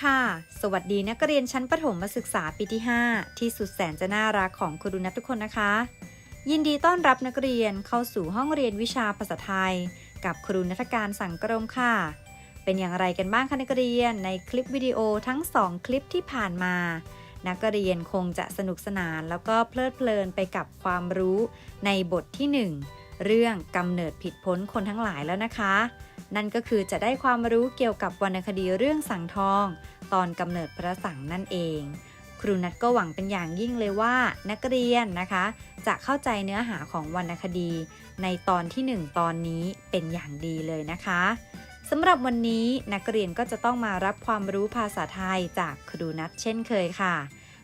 ค่ะ สวัสดีนักเรียนชั้นประถมศึกษาปีที่ 5 ที่สุดแสนจะน่ารักของครูนัททุกคนนะคะ ยินดีต้อนรับนักเรียนเข้าสู่ห้องเรียนวิชาภาษาไทย กับครูนัทการสังกรมค่ะ เป็นอย่างไรกันบ้างคะนักเรียนในคลิปวิดีโอทั้ง 2 คลิปที่ผ่านมา นักเรียนคงจะสนุกสนานแล้วก็เพลิดเพลินไปกับความรู้ในบทที่ 1 เรื่องกำเนิดผิดพ้นคนทั้งหลายแล้วนะคะ นั่นก็คือจะได้ความรู้เกี่ยวกับวรรณคดีเรื่องสังทอง ตอนกำเนิดพระสังนั่นเอง ครูนัทก็หวังเป็นอย่างยิ่งเลยว่า นักเรียนนะคะ จะเข้าใจเนื้อหาของวรรณคดี ในตอนที่ 1 ตอนนี้เป็นอย่างดีเลยนะคะสำหรับวันนี้นักเรียนก็จะต้องมารับความรู้ภาษาไทยจากครูนัทเช่นเคยค่ะ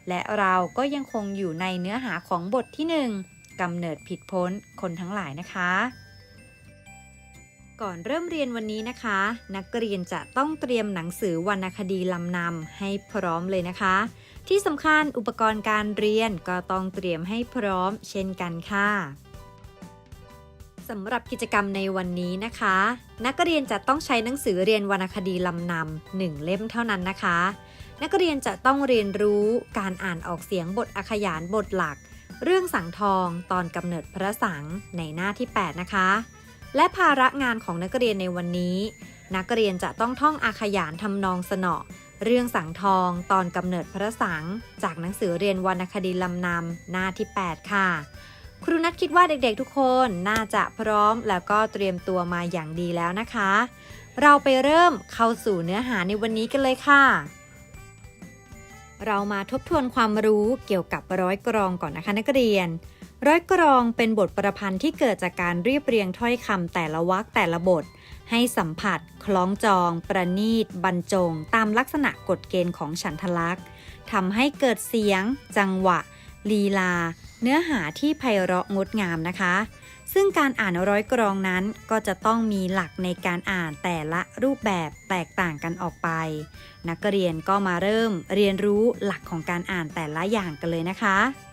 และเราก็ยังคงอยู่ในเนื้อหาของบทที่ 1กำเนิดผิดพ้นคนทั้งหลายนะคะ ก่อนเริ่มเรียนวันนี้นะคะ นักเรียนจะต้องเตรียมหนังสือวรรณคดีลำนำให้พร้อมเลยนะคะ ที่สำคัญอุปกรณ์การเรียนก็ต้องเตรียมให้พร้อมเช่นกันค่ะสำหรับกิจกรรมในวันนี้นะคะ นักเรียนจะต้องใช้หนังสือเรียนวรรณคดีลำนำหนึ่งเล่มเท่านั้นนะคะ นักเรียนจะต้องเรียนรู้การอ่านออกเสียงบทอาขยานบทหลัก เรื่องสังทองตอนกำเนิดพระสังในหน้าที่ 8 นะคะ และภาระงานของนักเรียนในวันนี้ นักเรียนจะต้องท่องอาขยานทำนองสนอ เรื่องสังทอง ตอนกำเนิดพระสัง จากหนังสือเรียนวรรณคดีลำนำหน้าที่ 8 ค่ะ ครูนัทคิดว่าเด็กๆทุกคนน่าจะพร้อมแล้วก็เตรียมตัวมาอย่างดีแล้วนะคะ เราไปเริ่มเข้าสู่เนื้อหาในวันนี้กันเลยค่ะเรามาทบทวนความรู้เกี่ยวกับร้อยกรองก่อนนะคะนักเรียน ร้อยกรองเป็นบทประพันธ์ที่เกิดจากการเรียบเรียงถ้อยคำแต่ละวรรคแต่ละบท ให้สัมผัส คล้องจอง ประณีต บรรจง ตามลักษณะกฎเกณฑ์ของฉันทลักษณ์ทำให้เกิดเสียง จังหวะ ลีลา เนื้อหาที่ไพเราะงดงามนะคะ ซึ่งการอ่านร้อยกรองนั้นก็จะต้องมีหลักในการอ่านแต่ละรูปแบบแตกต่างกันออกไป นักเรียนก็มาเริ่มเรียนรู้หลักของการอ่านแต่ละอย่างกันเลยนะคะ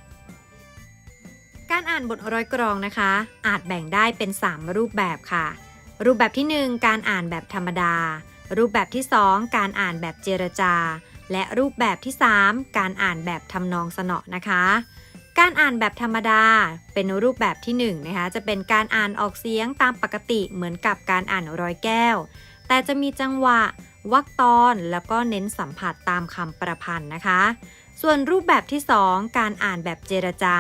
การอ่านบทร้อยกรองนะคะ อาจแบ่งได้เป็น 3 รูปแบบค่ะ รูปแบบที่ 1 การอ่านแบบธรรมดา รูปแบบที่ 2 การอ่านแบบเจรจา และรูปแบบที่ 3 การอ่านแบบทำนองสนอนะคะ การอ่านแบบธรรมดา เป็นรูปแบบที่1นะคะจะเป็นการอ่านออกเสียงตามปกติเหมือนกับการอ่านร้อยแก้ว แต่จะมีจังหวะวรรคตอนแล้วก็เน้นสัมผัสตามคำประพันธ์นะคะ ส่วนรูปแบบที่ 2 การอ่านแบบเจรจา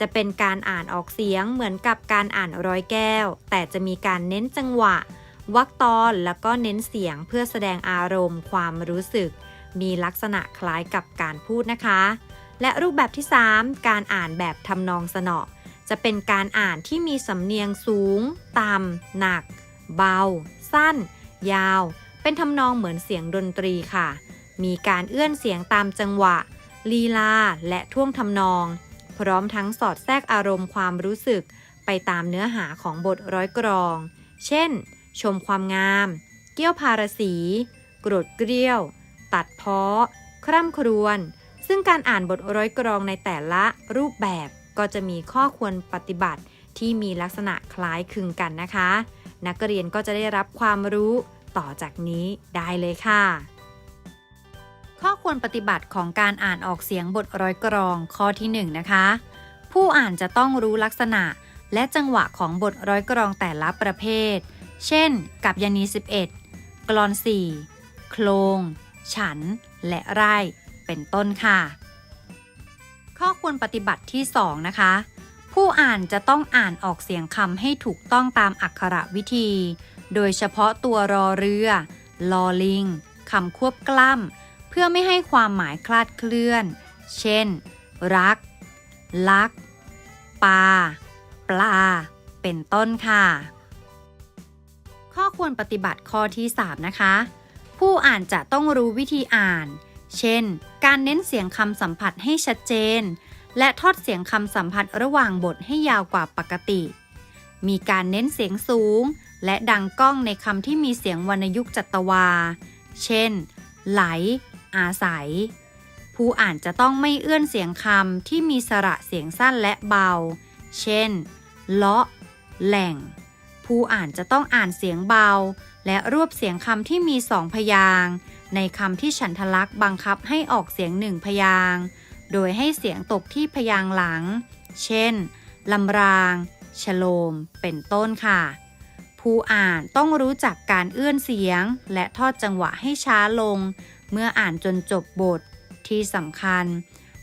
จะเป็นการอ่านออกเสียงเหมือนกับการอ่านร้อยแก้ว แต่จะมีการเน้นจังหวะวรรคตอนแล้วก็เน้นเสียงเพื่อแสดงอารมณ์ ความรู้สึก มีลักษณะคล้ายกับการพูดนะคะ และรูปแบบที่ 3 การอ่านแบบทำนองสนอ จะเป็นการอ่านที่มีสำเนียงสูง ต่ำ หนัก เบา สั้น ยาว เป็นทำนองเหมือนเสียงดนตรีค่ะ มีการเอื้อนเสียงตามจังหวะ ลีลา และท่วงทำนอง พร้อมทั้งสอดแทรกอารมณ์ความรู้สึกไปตามเนื้อหาของบทร้อยกรอง เช่น ชมความงาม เกี้ยวพารสีโกรธเกลี้ยว ตัดเพ้อคร่ำครวญ ซึ่งการอ่านบทร้อยกรองในแต่ละรูปแบบก็จะมีข้อควรปฏิบัติที่มีลักษณะคล้ายคลึงกันนะคะ นักเรียนก็จะได้รับความรู้ต่อจากนี้ได้เลยค่ะ ข้อควรปฏิบัติของการอ่านออกเสียงบทร้อยกรองข้อที่1นนะคะ ผู้อ่านจะต้องรู้ลักษณะ และจังหวะของบทร้อยกรองแต่ละประเภท เช่น กับยานี 11 กลอน 4 โคลง ฉัน และไร่ เป็นต้นค่ะ ข้อควรปฏิบัติที่ 2 นะคะ ผู้อ่านจะต้องอ่านออกเสียงคำให้ถูกต้องตามอักขระวิธี โดยเฉพาะตัวรอเรือ ลอลิงคำควบกล้ำ เพื่อไม่ให้ความหมายคลาดเคลื่อน เช่น รัก ลัก ปลา ปลา เป็นต้นค่ะ ข้อควรปฏิบัติข้อที่ 3 นะคะ ผู้อ่านจะต้องรู้วิธีอ่าน เช่น การเน้นเสียงคำสัมผัสให้ชัดเจน และทอดเสียงคำสัมผัสระหว่างบทให้ยาวกว่าปกติ มีการเน้นเสียงสูง และดังก้องในคำที่มีเสียงวรรณยุกต์จัตวา เช่น ไหล อาศัย ผู้อ่านจะต้องไม่เอื้อนเสียงคำที่มีสระเสียงสั้นและเบา เช่น เลาะ แหล่ง ผู้อ่านจะต้องอ่านเสียงเบา และรวบเสียงคำที่มีสองพยางในคำที่ฉันทลักษ์บังคับให้ออกเสียงหนึ่งพยางโดยให้เสียงตกที่พยางหลัง เช่น ลำรางชโลม เป็นต้นค่ะ ผู้อ่านต้องรู้จักการเอื้อนเสียง และทอดจังหวะให้ช้าลง เมื่ออ่านจนจบบทที่สำคัญ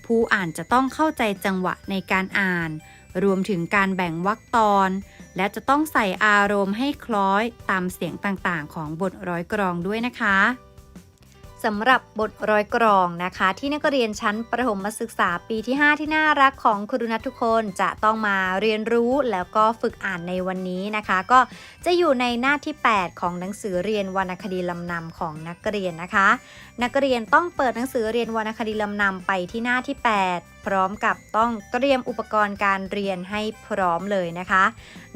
ผู้อ่านจะต้องเข้าใจจังหวะในการอ่าน รวมถึงการแบ่งวรรคตอน และจะต้องใส่อารมณ์ให้คล้อยตามเสียงต่างๆ ของบทร้อยกรองด้วยนะคะ สำหรับบทร้อยกรองนะคะ ที่นักเรียนชั้นประถมศึกษาปีที่ 5 ที่น่ารักของคุณนัททุกคนจะต้องมาเรียนรู้แล้วก็ฝึกอ่านในวันนี้นะคะ ก็จะอยู่ในหน้าที่ 8 ของหนังสือเรียนวรรณคดีลำนำของนักเรียนนะคะ นักเรียนต้องเปิดหนังสือเรียนวรรณคดีลำนำไปที่หน้าที่ 8 พร้อมกับต้องเตรียมอุปกรณ์การเรียนให้พร้อมเลยนะคะ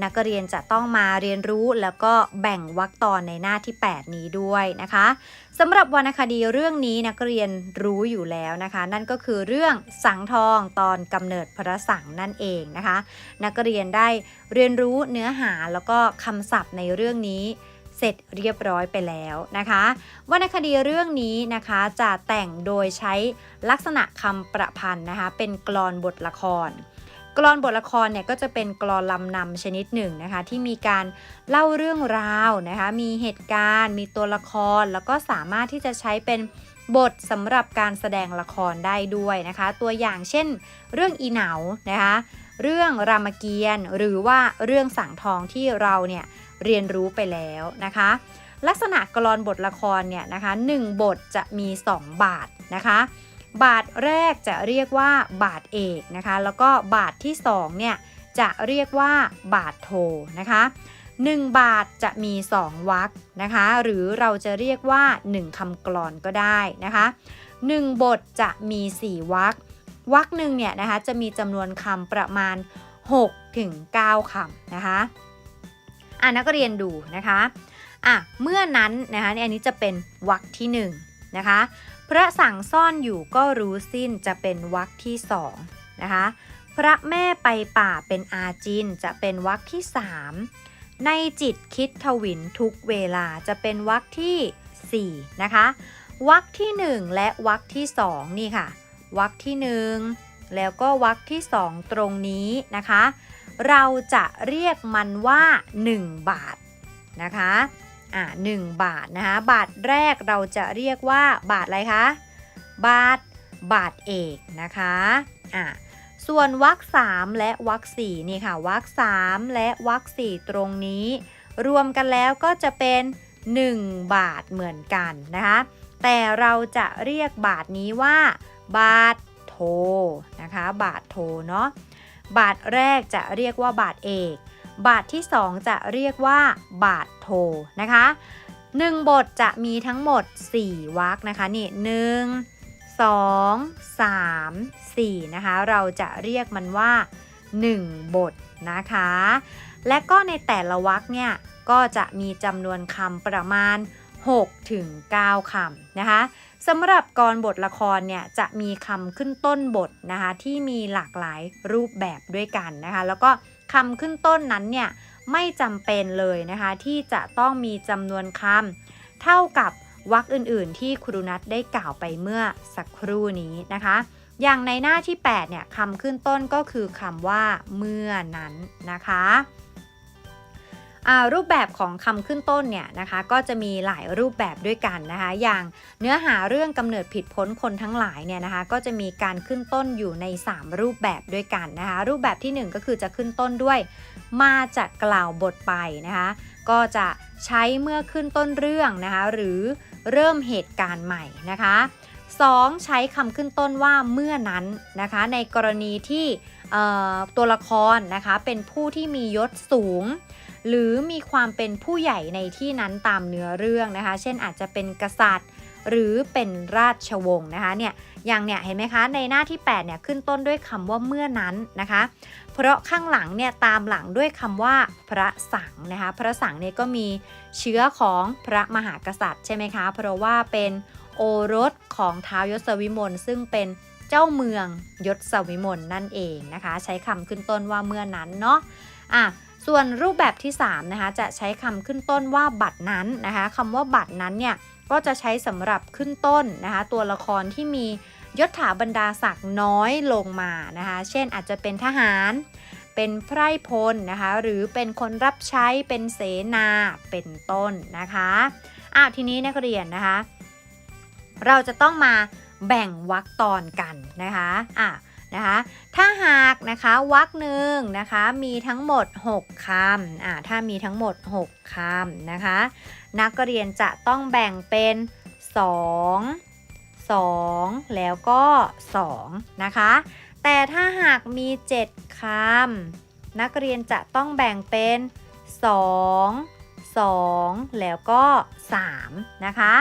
นักเรียนจะต้องมาเรียนรู้แล้วก็แบ่งวรรคตอนในหน้าที่ 8 นี้ด้วยนะคะสำหรับวรรณคดีเรื่องนี้นักเรียนรู้อยู่แล้วนะคะ นั่นก็คือเรื่องสังทองตอนกำเนิดพระสังนั่นเองนะคะ นักเรียนได้เรียนรู้เนื้อหาแล้วก็คำศัพท์ในเรื่องนี้ เสร็จเรียบร้อยไปแล้วนะคะวรรณคดีเรื่องนี้นะคะจะแต่งโดยใช้ลักษณะคำประพันธ์นะคะเป็นกลอนบทละครกลอนบทละครเนี่ยก็จะเป็นกลอนลำนำชนิดหนึ่งนะคะ ที่มีการเล่าเรื่องราวนะคะ มีเหตุการณ์ มีตัวละคร แล้วก็สามารถที่จะใช้เป็นบทสำหรับการแสดงละครได้ด้วยนะคะ ตัวอย่างเช่น เรื่องอีเหนานะคะ เรื่องรามเกียรติ์หรือว่าเรื่องสังทองที่เราเนี่ย เรียนรู้ไปแล้วนะคะ ลักษณะกลอนบทละครเนี่ยนะคะ1บทจะมี 2 บาทนะคะ บาทแรกจะเรียกว่าบาทเอกนะคะ แล้วก็บาทที่2เนี่ยจะเรียกว่าบาทโทนะคะ1 บาทจะมี 2วรรคนะคะ หรือเราจะเรียกว่า 1คำกลอนก็ได้นะคะ 1 บทจะมี 4วรรควรรคหนึ่งเนี่ยนะคะจะมีจำนวนคำประมาณ6ถึงคำนะคะ อ่านักเรียนดูนะคะอะเมื่อนั้นนะคะอันนี้จะเป็นวรรคที่1นะคะพระสั่งซ่อนอยู่ก็รู้สิ้นจะเป็นวรรคที่2นะคะพระแม่ไปป่าเป็นอาจินจะเป็นวรรคที่ 3 ในจิตคิดทวินทุกเวลาจะเป็นวรรคที่ 4 นะคะวรรคที่ 1 และวรรคที่ 2 นี่ค่ะวรรคที่ 1 แล้วก็วรรคที่ 2 ตรงนี้นะคะ เราจะเรียกมันว่า 1 บาทนะคะอ่า1บาทนะคะบาทแรกเราจะเรียกว่าบาทอะไรคะบาทบาทเอกนะคะอ่าส่วนวรรค3และวรรค4นี่ค่ะวรรค3และวรรค4ตรงนี้ รวมกันแล้วก็จะเป็น 1 บาทเหมือนกันนะคะแต่เราจะเรียกบาทนี้ว่า บาทโทนะคะ บาทโทเนาะ บาทแรกจะเรียกว่าบาทเอก บาทที่ 2 จะเรียกว่า บาทโทนะคะ1บทจะมีทั้งหมด 4วรรคนะคะนี่หนึ่งสองสามสี่นะคะเราจะเรียกมันว่า 1 บทนะคะ และก็ในแต่ละวรรคเนี่ยก็จะมีจำนวนคำประมาณ6ถึงคำนะคะ สำหรับกรบทละครเนี่ยจะมีคำขึ้นต้นบทนะคะที่มีหลากหลายรูปแบบด้วยกันนะคะแล้วก็คำขึ้นต้นนั้นเนี่ยไม่จำเป็นเลยนะคะที่จะต้องมีจำนวนคำเท่ากับวรรคอื่นๆ ที่ครูนัทได้กล่าวไปเมื่อสักครู่นี้นะคะ อย่างในหน้าที่ 8 เนี่ยคำขึ้นต้นก็คือคำว่าเมื่อนั้นนะคะ รูปแบบของคำขึ้นต้นเนี่ยนะคะก็จะมีหลายรูปแบบด้วยกันนะคะอย่างเนื้อหาเรื่องกำเนิดผิดพ้นคนทั้งหลายเนี่ยนะคะก็จะมีการขึ้นต้นอยู่ใน 3 รูปแบบด้วยกันนะคะรูปแบบที่ 1 ก็คือจะขึ้นต้นด้วย มาจากกล่าวบทไปนะคะก็จะใช้เมื่อขึ้นต้นเรื่องนะคะหรือเริ่มเหตุการณ์ใหม่นะคะ 2. ใช้คำขึ้นต้นว่าเมื่อนั้นนะคะในกรณีที่ตัวละครนะคะเป็นผู้ที่มียศสูง หรือมีความเป็นผู้ใหญ่ในที่นั้นตามเนื้อเรื่องนะคะ เช่นอาจจะเป็นกษัตริย์ หรือเป็นราชวงศ์นะคะเนี่ยอย่างเนี่ยเห็นไหมคะในหน้าที่8เนี่ยขึ้นต้นด้วยคำว่าเมื่อนั้นนะคะ เพราะข้างหลังเนี่ยตามหลังด้วยคำว่าพระสังนะคะพระสังเนี่ยก็มีเชื้อของพระมหากษัตริย์ใช่ไหมคะเพราะว่าเป็นโอรสของท้าวยศวิมลซึ่งเป็นเจ้าเมืองยศวิมลนั่นเองนะคะ ใช้คำขึ้นต้นว่าเมื่อนั้นเนาะอะ ส่วนรูปแบบที่3นะคะจะใช้คำขึ้นต้นว่าบัตรนั้นนะคะคำว่าบัตรนั้นเนี่ยก็จะใช้สำหรับขึ้นต้นนะคะตัวละครที่มียศถาบรรดาศักดิ์น้อยลงมานะคะ เช่นอาจจะเป็นทหาร เป็นไพร่พลนะคะ หรือเป็นคนรับใช้ เป็นเสนา เป็นต้นนะคะอะทีนี้นักเรียนนะคะ เราจะต้องมาแบ่งวรรคตอนกันนะคะอะ นะคะถ้าหากนะคะวรรคหนึ่งนะคะมีทั้งหมด 6คำอะถ้ามีทั้งหมด 6คำนะคะ นักเรียนจะต้องแบ่งเป็น 2 2 แล้วก็ 2 นะคะ แต่ถ้าหากมี 7คำนักเรียนจะต้องแบ่งเป็น 2 2 แล้วก็ 3 นะคะ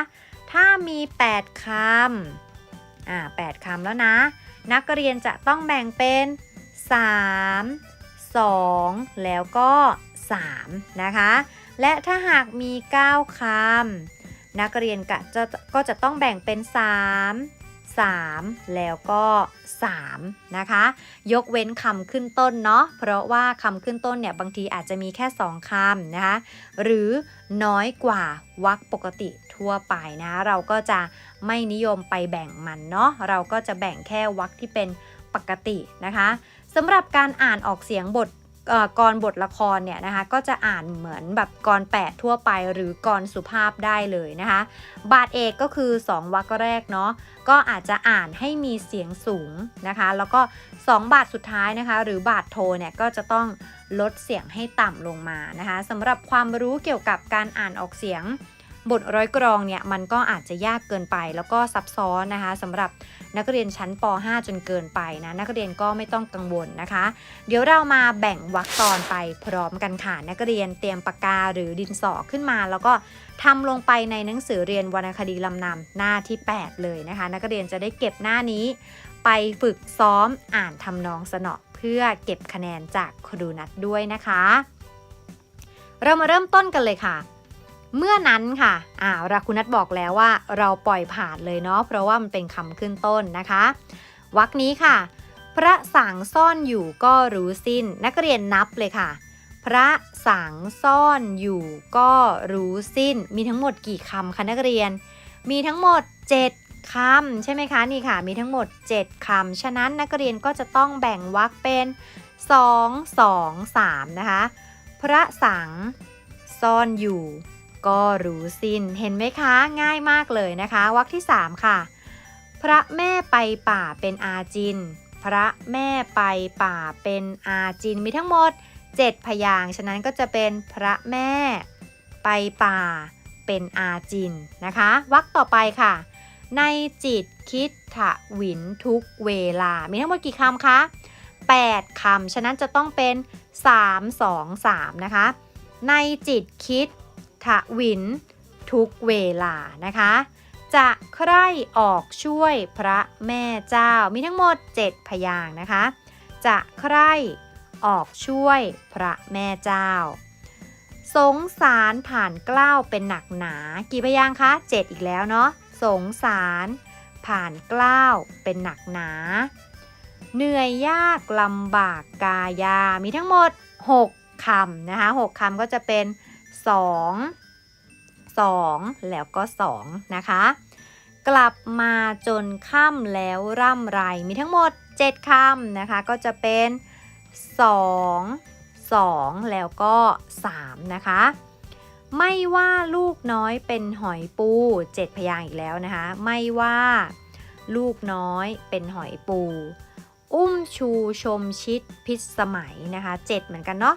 ถ้ามี 8คำอ่า8คำแล้วนะ นักเรียนจะต้องแบ่งเป็น 3 2 แล้วก็ 3 นะคะ และถ้าหากมี 9 คำ นักเรียนก็จะก็จะต้องแบ่งเป็น 3 3 แล้วก็ 3 นะคะ ยกเว้นคำขึ้นต้นเนาะเพราะว่าคำขึ้นต้นเนี่ย บางทีอาจจะมีแค่ 2 คำนะคะ หรือน้อยกว่าวรรคปกติ ทั่วไปนะ เราก็จะไม่นิยมไปแบ่งมันเนาะเราก็จะแบ่งแค่วรรคที่เป็นปกตินะคะสำหรับการอ่านออกเสียงบทก่อกรบทละครเนี่ยนะคะก็จะอ่านเหมือนแบบกรแปดทั่วไปหรือกรสุภาพได้เลยนะคะ บาทเอกก็คือ 2วรรคแรกเนาะก็อาจจะอ่านให้มีเสียงสูงนะคะ แล้วก็ 2 บาทสุดท้ายนะคะ หรือบาทโทเนี่ยก็จะต้องลดเสียงให้ต่ำลงมานะคะสำหรับความรู้เกี่ยวกับการอ่านออกเสียง บทร้อยกรองเนี่ยมันก็อาจจะยากเกินไป แล้วก็ซับซ้อนนะคะสำหรับนักเรียนชั้นป .5 จนเกินไปนะนักเรียนก็ไม่ต้องกังวลนะคะ เดี๋ยวเรามาแบ่งวรรคตอนไปพร้อมกันค่ะนักเรียนเตรียมปากกาหรือดินสอขึ้นมา แล้วก็ทำลงไปในหนังสือเรียนวรรณคดีลำนำหน้าที่ 8 เลยนะคะ นักเรียนจะได้เก็บหน้านี้ ไปฝึกซ้อมอ่านทำนองสนอเพื่อเก็บคะแนนจากครูนัดด้วยนะคะ เรามาเริ่มต้นกันเลยค่ะ เมื่อนั้นค่ะอ่าราคุณนัทบอกแล้วว่าเราปล่อยผ่านเลยเนาะเพราะว่ามันเป็นคำขึ้นต้นนะคะวรรคนี้ค่ะ พระสังซ่อนอยู่ก็รู้สิ้น นักเรียนนับเลยค่ะ พระสังซ่อนอยู่ก็รู้สิ้น มีทั้งหมดกี่คำคะนักเรียน มีทั้งหมด 7คำใช่ไหมคะนี่ค่ะ มีทั้งหมด 7คำฉะนั้นนักเรียนก็จะต้องแบ่งวรรคเป็น 2 2 3 นะคะ พระสังซ่อนอยู่ ก็รู้สิ้นเห็นไหมคะ ง่ายมากเลยนะคะวรรคที่ 3 ค่ะ พระแม่ไปป่าเป็นอาจิน พระแม่ไปป่าเป็นอาจินมีทั้งหมด 7 พยางฉะนั้นก็จะเป็นพระแม่ ไปป่าเป็นอาจินนะคะวรรคต่อไปค่ะ ในจิตคิดถะวินทุกเวลา มีทั้งหมดกี่คำคะ8 คำ ฉะนั้นจะต้องเป็น 3 2 3 นะคะ ในจิตคิด ถะหวิน ทุกเวลานะคะ จะใคร่ออกช่วยพระแม่เจ้ามีทั้งหมด 7 พยางนะคะ จะใคร่ออกช่วยพระแม่เจ้า สงสารผ่านเกล้าวเป็นหนักหนา กี่พยางคะ7อีกแล้วเนาะสงสารผ่านเกล้าวเป็นหนักหนา เหนื่อยยากลำบากกายา มีทั้งหมด 6คำนะคะ6คำก็จะเป็น 2 2 แล้วก็ 2 นะคะ กลับมาจนค่ำแล้วร่ำไรมีทั้งหมด 7คำนะคะ ก็จะเป็น 2 2 แล้วก็ 3 นะคะ ไม่ว่าลูกน้อยเป็นหอยปู 7 พยางค์อีกแล้วนะคะ ไม่ว่า ลูกน้อยเป็นหอยปู อุ้มชูชมชิดพิษสมัยนะคะ 7 เหมือนกันเนาะ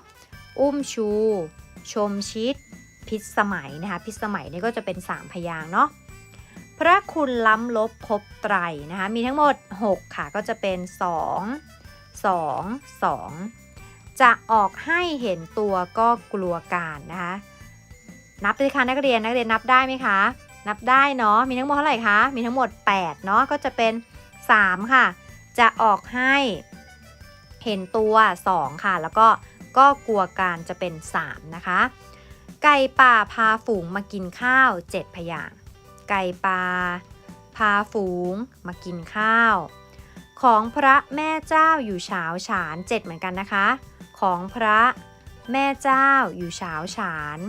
อุ้มชู ชมชิด พิษสมัยนะคะ พิษสมัยนี่ก็จะเป็น 3 พยางเนาะพระคุณล้ำลบครบไตรนะคะ มีทั้งหมด 6 ค่ะ ก็จะเป็น 2 2 2 จะออกให้เห็นตัวก็กลัวการนะคะ นับเลยค่ะนักเรียนนักเรียนนับได้ไหมคะ นับได้เนาะ มีทั้งหมดเท่าไหร่คะ มีทั้งหมด 8 เนาะ ก็จะเป็น 3 ค่ะ จะออกให้เห็นตัว 2 ค่ะ แล้วก็ ก็กลัวการจะเป็น 3 นะคะ ไก่ป่าพาฝูงมากินข้าว 7 พยางไก่ป่าพาฝูงมากินข้าว ของพระแม่เจ้าอยู่เฉาฉาน 7 เหมือนกันนะคะ ของพระแม่เจ้าอยู่เฉาฉาน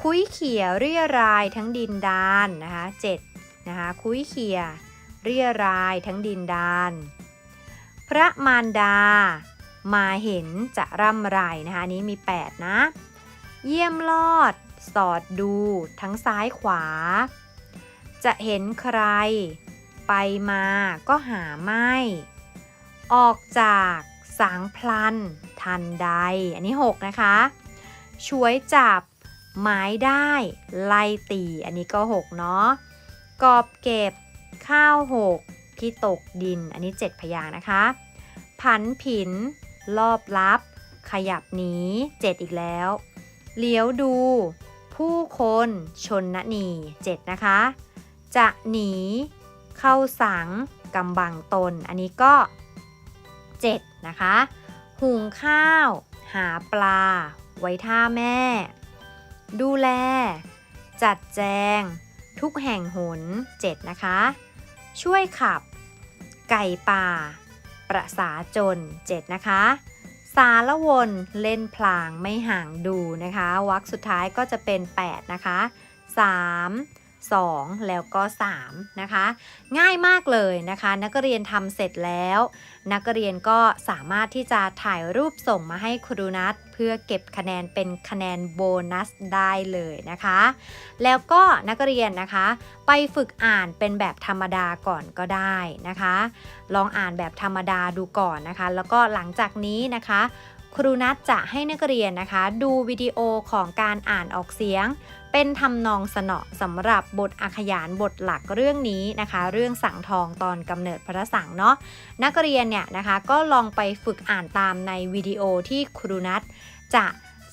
คุยเขียเรียรายทั้งดินดานนะคะเจ็ดนะคะคุยเขียเรียรายทั้งดินดาน พระมารดา มาเห็นจะร่ำไรนะคะนี้มี 8 นะ เยี่ยมลอด สอดดู ทั้งซ้ายขวา จะเห็นใคร ไปมาก็หาไม่ ออกจากสางพลัน ทันใด อันนี้ 6 นะคะ ช่วยจับไม้ได้ ไล่ตี อันนี้ก็ 6 เนาะกอบเก็บ ข้าวหกที่ตกดิน อันนี้ 7 พยางนะคะ ผันผิน รอบลับ ขยับหนี7อีกแล้ว เลี้ยวดู ผู้คนชนนะนี7นะคะ จะหนี เข้าสังกำบังตน อันนี้ก็7นะคะ หุงข้าว หาปลา ไว้ท่าแม่ ดูแล จัดแจง ทุกแห่งหน7นะคะ ช่วยขับ ไก่ป่า ประสาจน 7 นะคะ สารวนเล่นพลางไม่ห่างดูนะคะวรรคสุดท้ายก็จะเป็น 8 นะคะ 3 2 แล้วก็ 3 นะคะ ง่ายมากเลยนะคะ นักเรียนทำเสร็จแล้ว นักเรียนก็สามารถที่จะถ่ายรูปส่งมาให้ครูนัท พื่อเก็บคะแนนเป็นคะแนนโบนัสได้เลยนะคะ แล้วก็นักเรียนนะคะ ไปฝึกอ่านเป็นแบบธรรมดาก่อนก็ได้นะคะ ลองอ่านแบบธรรมดาดูก่อนนะคะ แล้วก็หลังจากนี้นะคะ ครูนัทจะให้นักเรียนนะคะ ดูวิดีโอของการอ่านออกเสียง เป็นทำนองสนอสำหรับบทอาขยานบทหลักเรื่องนี้นะคะ เรื่องสังทองตอนกำเนิดพระสังเนาะนักเรียนเนี่ยนะคะก็ลองไปฝึกอ่านตามในวิดีโอที่ครูนัทจะ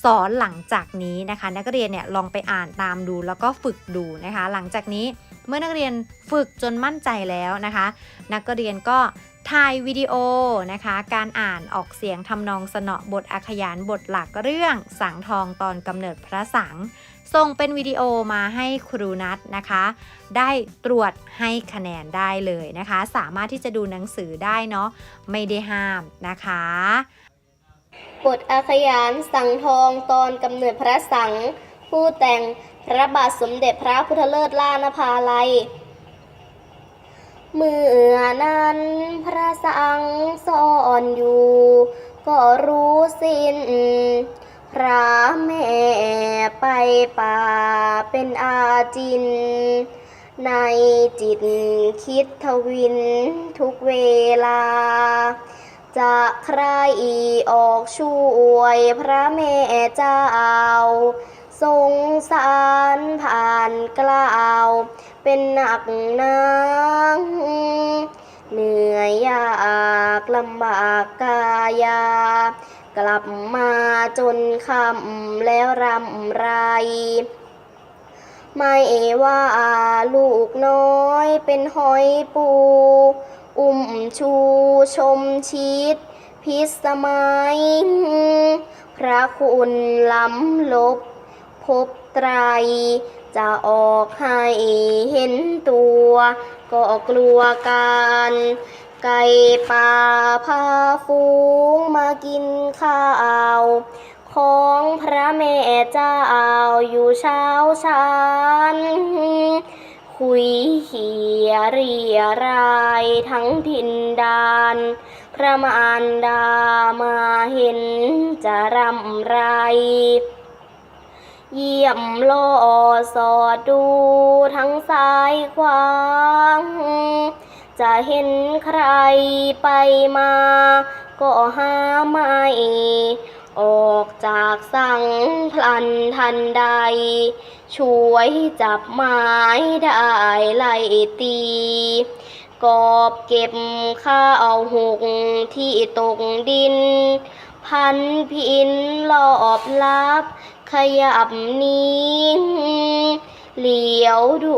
สอนหลังจากนี้นะคะ นักเรียนเนี่ยลองไปอ่านตามดูแล้วก็ฝึกดูนะคะ หลังจากนี้เมื่อนักเรียนฝึกจนมั่นใจแล้วนะคะ นักเรียนก็ถ่ายวิดีโอนะคะ การอ่านออกเสียงทำนองสนอบทอาขยานบทหลักเรื่องสังทองตอนกำเนิดพระสัง ส่งเป็นวิดีโอมาให้ครูนัทนะคะ ได้ตรวจให้คะแนนได้เลยนะคะ สามารถที่จะดูหนังสือได้เนาะไม่ได้ห้ามนะคะบทอาขยานสังทองตอนกำเนิดพระสังผู้แต่งพระบาทสมเด็จพระพุทธเลิศล่านภาลัย เมื่อนั้นพระสังซ่อนอยู่ ก็รู้สิ้น พระแม่ไปป่าเป็นอาจิน ในจิตคิดทวินทุกเวลา จะใครออกช่วยพระแม่เจ้าทรงสารผ่านกล่าว เป็นหนักหนางเหนื่อยยากลำบากกายา กลับมาจนคำแล้วรำไรไม่ว่าลูกน้อยเป็นหอยปู อุ้มชูชมชิด พิสมัย พระคุณล้ำลบ พบไตร จะออกให้เห็นตัว ก็กลัวกัน ไก่ป่าพาฟูงมากินข้าว ของพระแม่เจ้าอยู่เช้าชันคุยเขียเรียรายทั้งทินดาน พระมารดามาเห็นจะรำไรเยี่ยมล่อสอดดูทั้งซ้ายขวา จะเห็นใครไปมา ก็หาไม่ออกจากสังพลันทันใด ช่วยจับไม้ได้ไล่ตี กอบเก็บข้าวหกที่ตกดิน พันพินรอบลับ ขยับหนี้ เหลียวดู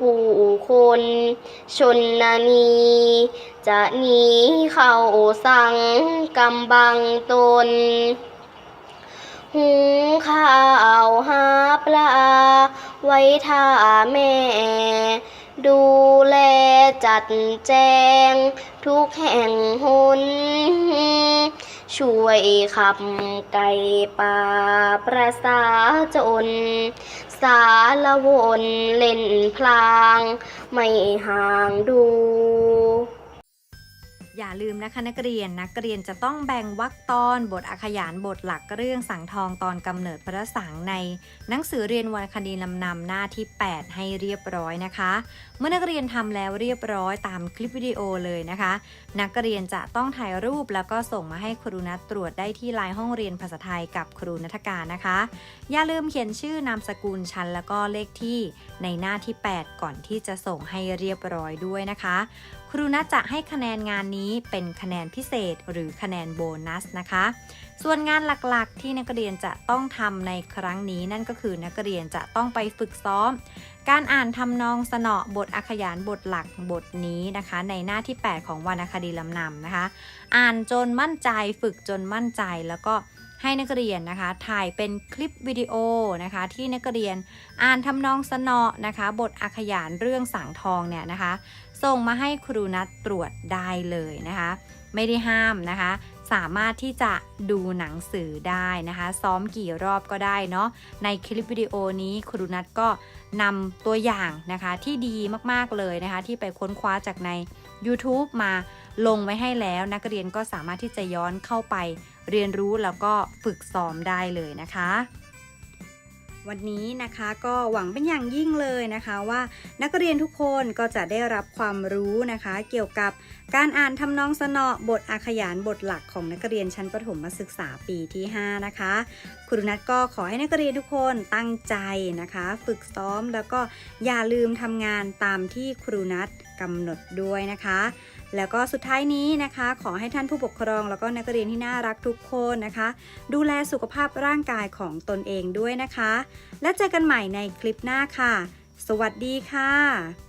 ผู้คนชนนานีจะหนีเข้าสั่งกำบังตน หุงข้าวหาปลา ไว้ท่าแม่ ดูแลจัดแจง ทุกแห่งหนช่วยขับไก่ป่าประสาจน สารวนเล่นพลาง ไม่ห่างดู อย่าลืมนะคะนักเรียนนักเรียนจะต้องแบ่งวรรคตอนบทอาขยานบทหลักเรื่องสังทองตอนกำเนิดพระสังใน หนังสือเรียนวรรณคดีลำนำหน้าที่ 8 ให้เรียบร้อยนะคะ เมื่อนักเรียนทำแล้วเรียบร้อยตามคลิปวิดีโอเลยนะคะ นักเรียนจะต้องถ่ายรูปแล้วก็ส่งมาให้ครูนัทตรวจได้ที่ไลน์ห้องเรียนภาษาไทยกับครูนัทการนะคะ อย่าลืมเขียนชื่อนามสกุลชั้นแล้วก็เลขที่ในหน้าที่ 8 ก่อนที่จะส่งให้เรียบร้อยด้วยนะคะ ครูนัทจะให้คะแนนงานนี้เป็นคะแนนพิเศษหรือคะแนนโบนัสนะคะ ส่วนงานหลักๆ ที่นักเรียนจะต้องทำในครั้งนี้นั่นก็คือนักเรียนจะต้องไปฝึกซ้อม การอ่านทำนองสนอบทอาขยานบทหลักบทนี้นะคะ ในหน้าที่ 8 ของวรรณคดีลำนำนะคะ อ่านจนมั่นใจฝึกจนมั่นใจแล้วก็ให้นักเรียนนะคะ ถ่ายเป็นคลิปวิดีโอนะคะ ที่นักเรียนอ่านทำนองสนอนะคะ บทอาขยานเรื่องสังทองเนี่ยนะคะ ส่งมาให้ครูนัดตรวจได้เลยนะคะ ไม่ได้ห้ามนะคะ สามารถที่จะดูหนังสือได้นะคะ ซ้อมกี่รอบก็ได้เนาะในคลิปวิดีโอนี้ครูนัดก็นำตัวอย่างนะคะที่ดีมากๆเลยนะคะ ที่ไปค้นคว้าจากใน YouTube มาลงไว้ให้แล้ว นักเรียนก็สามารถที่จะย้อนเข้าไปเรียนรู้แล้วก็ฝึกซ้อมได้เลยนะคะ วันนี้นะคะก็หวังเป็นอย่างยิ่งเลยนะคะว่านักเรียนทุกคนก็จะได้รับความรู้นะคะ เกี่ยวกับการอ่านทำนองสนอบทอาขยานบทหลักของนักเรียนชั้นประถมศึกษาปีที่ 5 นะคะครูนัทก็ขอให้นักเรียนทุกคนตั้งใจนะคะ ฝึกซ้อมแล้วก็อย่าลืมทำงานตามที่ครูนัทกำหนดด้วยนะคะ แล้วก็สุดท้ายนี้นะคะ ขอให้ท่านผู้ปกครอง แล้วก็นักเรียนที่น่ารักทุกคนนะคะ ดูแลสุขภาพร่างกายของตนเองด้วยนะคะ และเจอกันใหม่ในคลิปหน้าค่ะ สวัสดีค่ะ